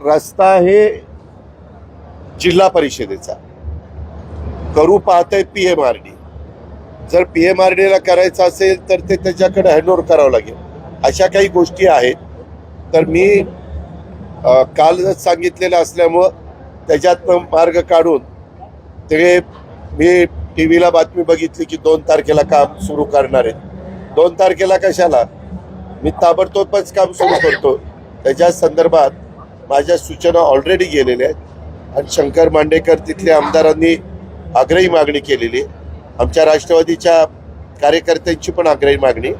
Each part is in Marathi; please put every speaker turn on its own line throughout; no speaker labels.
रस्ता हे जिल्हा परिषदेचा. करू पाहतंय पी एम आर डी जर पी एम आर डीला करायचं असेल तर ते त्याच्याकडे हँडओव्हर करावं लागेल. अशा काही गोष्टी आहेत. तर मी कालच सांगितलेलं असल्यामुळं त्याच्यातनं मार्ग काढून ते मी टी व्हीला बातमी बघितली की दोन तारखेला काम सुरू करणार आहेत. दोन तारखेला कशाला? मी ताबडतोबच काम सुरू करतो. त्याच्या संदर्भात माझ्या सूचना ऑलरेडी गेलेल्या आहेत. आणि शंकर मांडेकर तिथल्या आमदारांनी आग्रही मागणी केलेली आमच्या राष्ट्रवादीच्या कार्यकर्त्यांची पण आग्रही मागणी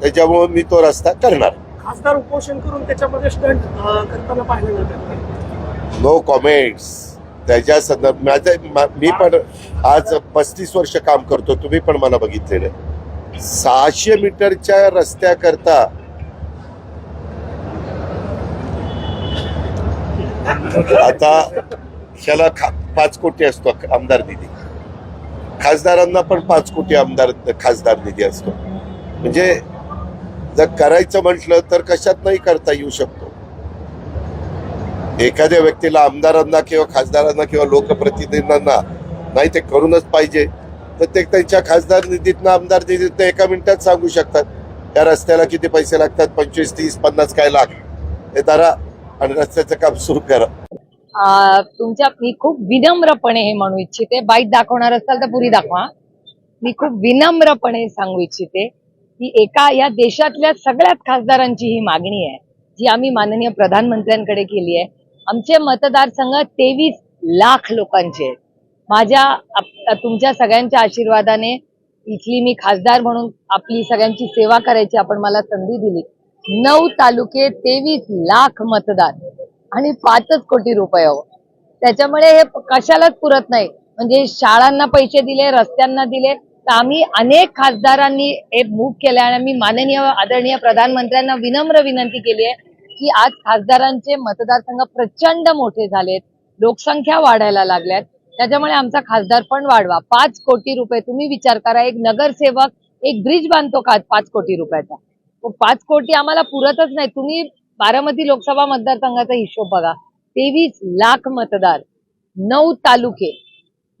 त्याच्यामुळे मी तो रस्ता करणार.
खासदार उपोषण करून त्याच्यामध्ये स्टंट करताना पाहिलं
नो कॉमेंट्स त्याच्या संदर्भ माझं मा- मी पण आज पस्तीस वर्ष काम करतो. तुम्ही पण मला बघितलेलं आहे. सहाशे मीटरच्या रस्त्याकरता आता ह्याला खा पाच कोटी असतो आमदार निधी. खासदारांना पण पाच कोटी आमदार खासदार निधी असतो. म्हणजे जर करायचं म्हटलं तर कशात नाही करता येऊ शकतो. एखाद्या व्यक्तीला आमदारांना किंवा खासदारांना किंवा लोकप्रतिनिधींना नाही ते करूनच पाहिजे. तर ते त्यांच्या खासदार निधीतनं आमदार निधीतनं एका मिनिटात सांगू शकतात. त्या रस्त्याला किती पैसे लागतात? पंचवीस तीस पन्नास काय लाख? हे जरा आणि रस्त्याचं काम सुरू करा.
तुमच्या मी खूप विनम्रपणे हे म्हणू इच्छिते. बाईट दाखवणार असाल तर पुरी दाखवा. मी खूप विनम्रपणे सांगू इच्छिते की एका या देशातल्या सगळ्यात खासदारांची ही मागणी आहे जी आम्ही माननीय प्रधानमंत्र्यांकडे केली आहे. आमचे मतदारसंघ तेवीस लाख लोकांचे आहेत. माझ्या तुमच्या सगळ्यांच्या आशीर्वादाने इथली मी खासदार म्हणून आपली सगळ्यांची सेवा करायची आपण मला संधी दिली. नऊ तालुके तेवीस लाख मतदार आणि पाचच कोटी रुपये हो. त्याच्यामुळे हे कशालाच पुरत नाही. म्हणजे शाळांना पैसे दिले रस्त्यांना दिले तर आम्ही अनेक खासदारांनी हे मूक केलं आणि आम्ही माननीय आदरणीय प्रधानमंत्र्यांना विनम्र विनंती केली आहे की आज खासदारांचे मतदारसंघ प्रचंड मोठे झालेत. लोकसंख्या वाढायला लागल्यात. त्याच्यामुळे आमचा खासदार पण वाढवा. पाच कोटी रुपये तुम्ही विचार करा. एक नगरसेवक एक ब्रिज बांधतो का? पाच कोटी रुपयाचा. पाच कोटी आम्हाला पुरतच नाही. तुम्ही बारामती लोकसभा मतदारसंघाचा हिशोब बघा. तेवीस लाख मतदार नऊ तालुके.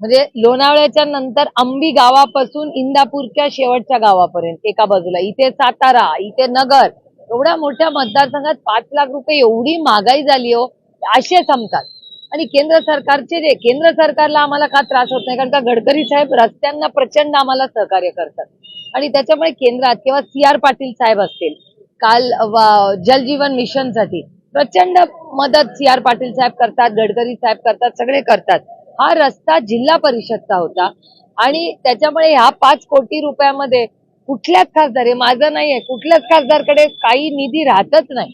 म्हणजे लोणावळ्याच्या नंतर अंबी गावापासून इंदापूरच्या शेवटच्या गावापर्यंत एका बाजूला. इथे सातारा इथे नगर. एवढ्या मोठ्या मतदारसंघात पाच लाख रुपये एवढी महागाई झाली हो असे संपतात. आणि केंद्र सरकारचे जे केंद्र सरकारला आम्हाला का त्रास होत नाही? कारण का गडकरी साहेब रस्त्यांना प्रचंड आम्हाला सहकार्य करतात. आणि त्याच्यामुळे केंद्रात किंवा सी आर पाटील साहेब असतील काल जलजीवन मिशनसाठी प्रचंड मदत सी आर पाटील साहेब करतात गडकरी साहेब करतात सगळे करतात. हा रस्ता जिल्हा परिषदचा होता. आणि त्याच्यामुळे ह्या पाच कोटी रुपयामध्ये कुठल्याच खासदार हे माझं नाहीये कुठल्याच खासदारकडे काही निधी राहतच नाही.